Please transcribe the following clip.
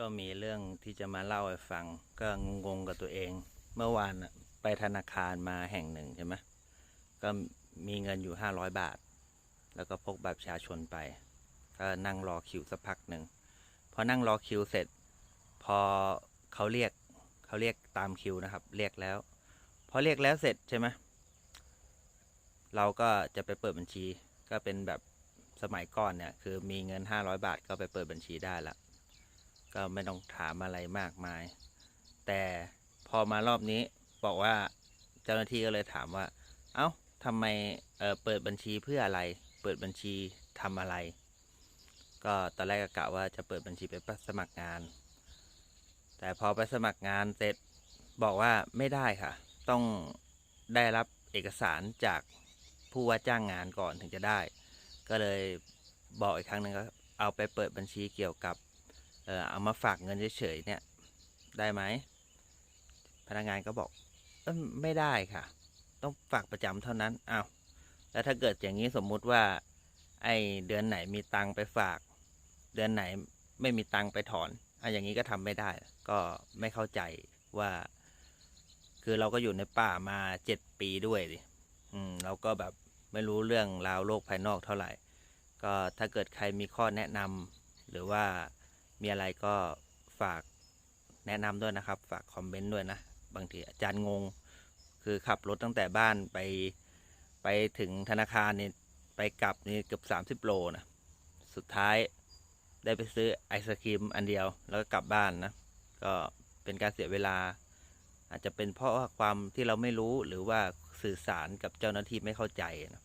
ก็มีเรื่องที่จะมาเล่าให้ฟัง ก็งงๆกับตัวเอง เมื่อวานน่ะไปธนาคารมาแห่งหนึ่งใช่ไหมก็มีเงินอยู่ห้าร้อยบาท แล้วก็พกบัตรประชาชนไป ก็นั่งรอคิวสักพักหนึ่งพอนั่งรอคิวเสร็จ พอเขาเรียกเขาเรียกตามคิวนะครับ เรียกแล้ว พอเรียกแล้วเสร็จใช่ไหมเราก็จะไปเปิดบัญชี ก็เป็นแบบสมัยก่อนเนี่ย คือมีเงินห้าร้อยบาทก็ไปเปิดบัญชีได้ละ ก็ไม่ต้องถามอะไรมากมาย แต่พอมารอบนี้บอกว่าเจ้าหน้าที่ก็เลยถามว่า เอ้าทำไมเออเปิดบัญชีเพื่ออะไร เปิดบัญชีทำอะไร ก็ตอนแรกก็กะว่าจะเปิดบัญชีไปสมัครงาน แต่พอไปสมัครงานเสร็จบอกว่าไม่ได้ค่ะ ต้องได้รับเอกสารจากผู้ว่าจ้างงานก่อนถึงจะได้ ก็เลยบอกอีกครั้งหนึ่งก็เอาไปเปิดบัญชีเกี่ยวกับ เออเอามาฝากเงินเฉยๆเนี่ย ได้ไหมพนักงานก็บอกเออไม่ได้ค่ะ ต้องฝากประจำเท่านั้นอ้าวแล้วถ้าเกิดอย่างนี้สมมุติว่า ไอเดือนไหนมีตังค์ไปฝาก เดือนไหนไม่มีตังค์ไปถอนอะอย่างนี้ก็ทำไม่ได้ ก็ไม่เข้าใจว่า คือเราก็อยู่ในป่ามาเจ็ดปีด้วยดิอืมเราก็แบบไม่รู้เรื่องราวโลกภายนอกเท่าไหร่ ก็ถ้าเกิดใครมีข้อแนะนำหรือว่า มีอะไรก็ฝากแนะนำด้วยนะครับ ฝากคอมเมนต์ด้วยนะ บางทีอาจารย์งง คือขับรถตั้งแต่บ้านไปไปถึงธนาคารนี่ไปกลับนี่เกือบสามสิบโลนะสุดท้ายได้ไปซื้อไอศครีมอันเดียวแล้วก็กลับบ้านนะ ก็เป็นการเสียเวลา อาจจะเป็นเพราะว่าความที่เราไม่รู้หรือว่าสื่อสารกับเจ้าหน้าที่ไม่เข้าใจนะ